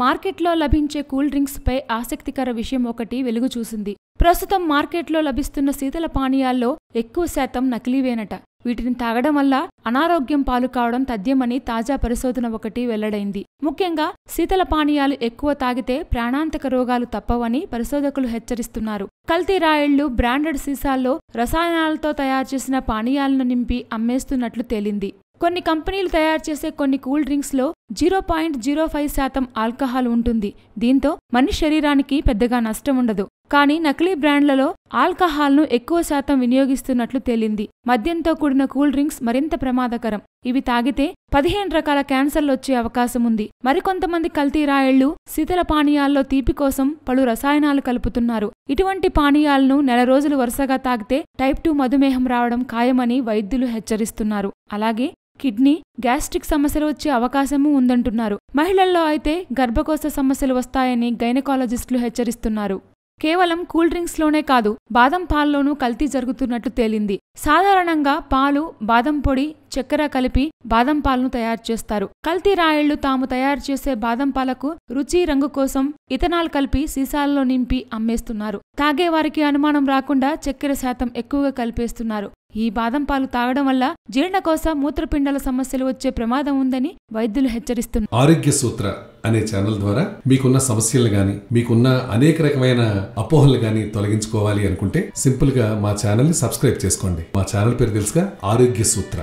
మార్కెట్లో లభించే కూల్ డ్రింక్స్పై ఆసక్తికర విషయం ఒకటి వెలుగు చూసింది. ప్రస్తుతం మార్కెట్లో లభిస్తున్న శీతల పానీయాల్లో ఎక్కువ శాతం నకిలీవేనట. వీటిని తాగడం వల్ల అనారోగ్యం పాలు కావడం తథ్యమని తాజా పరిశోధన ఒకటి వెల్లడైంది. ముఖ్యంగా శీతల పానీయాలు ఎక్కువ తాగితే ప్రాణాంతక రోగాలు తప్పవని పరిశోధకులు హెచ్చరిస్తున్నారు. కల్తీ రాయిళ్ళు బ్రాండెడ్ సీసాల్లో రసాయనాలతో తయారు చేసిన పానీయాలను నింపి అమ్మేస్తున్నట్లు తేలింది. కొన్ని కంపెనీలు తయారు చేసే కొన్ని కూల్ డ్రింక్స్లో జీరో పాయింట్ జీరో ఫైవ్ శాతం ఆల్కహాల్ ఉంటుంది. దీంతో మనిషి శరీరానికి పెద్దగా నష్టం ఉండదు. కానీ నకిలీ బ్రాండ్లలో ఆల్కహాల్ను ఎక్కువ శాతం వినియోగిస్తున్నట్లు తేలింది. మద్యంతో కూడిన కూల్ డ్రింక్స్ మరింత ప్రమాదకరం. ఇవి తాగితే పదిహేను రకాల క్యాన్సర్లు వచ్చే అవకాశం ఉంది. మరికొంతమంది కల్తీ రాయిళ్ళు శీతల పానీయాల్లో తీపి కోసం పలు రసాయనాలు కలుపుతున్నారు. ఇటువంటి పానీయాలను నెల రోజులు వరుసగా తాగితే టైప్ టూ మధుమేహం రావడం ఖాయమని వైద్యులు హెచ్చరిస్తున్నారు. అలాగే కిడ్నీ గ్యాస్ట్రిక్ సమస్యలు వచ్చే అవకాశమూ ఉందంటున్నారు. మహిళల్లో అయితే గర్భకోశ సమస్యలు వస్తాయని గైనకాలజిస్టులు హెచ్చరిస్తున్నారు. కేవలం కూల్ డ్రింక్స్లోనే కాదు బాదం పాల్లోనూ కల్తీ జరుగుతున్నట్లు తేలింది. సాధారణంగా పాలు బాదం పొడి చక్కెర కలిపి బాదం పాలను తయారు చేస్తారు. కల్తీ రాయళ్ళు తాము తయారు చేసే బాదం పాలకు రుచి రంగు కోసం ఇథనాల్ కలిపి సీసాలలో నింపి అమ్మేస్తున్నారు. తాగేవారికి అనుమానం రాకుండా చక్కెర శాతం ఎక్కువగా కలిపేస్తున్నారు. ఈ బాదం పాలు తాగడం వల్ల జీర్ణకోశ మూత్రపిండాల సమస్యలు వచ్చే ప్రమాదం ఉందని వైద్యులు హెచ్చరిస్తున్నారు. ఆరోగ్య సూత్ర అనే ఛానల్ ద్వారా మీకున్న సమస్యలు గాని మీకున్న అనేక రకమైన అపోహలు గాని తొలగించుకోవాలి అనుకుంటే సింపుల్గా మా ఛానల్ని సబ్స్క్రైబ్ చేసుకోండి. మా ఛానల్ పేరు తెలుసుగా ఆరోగ్య సూత్ర.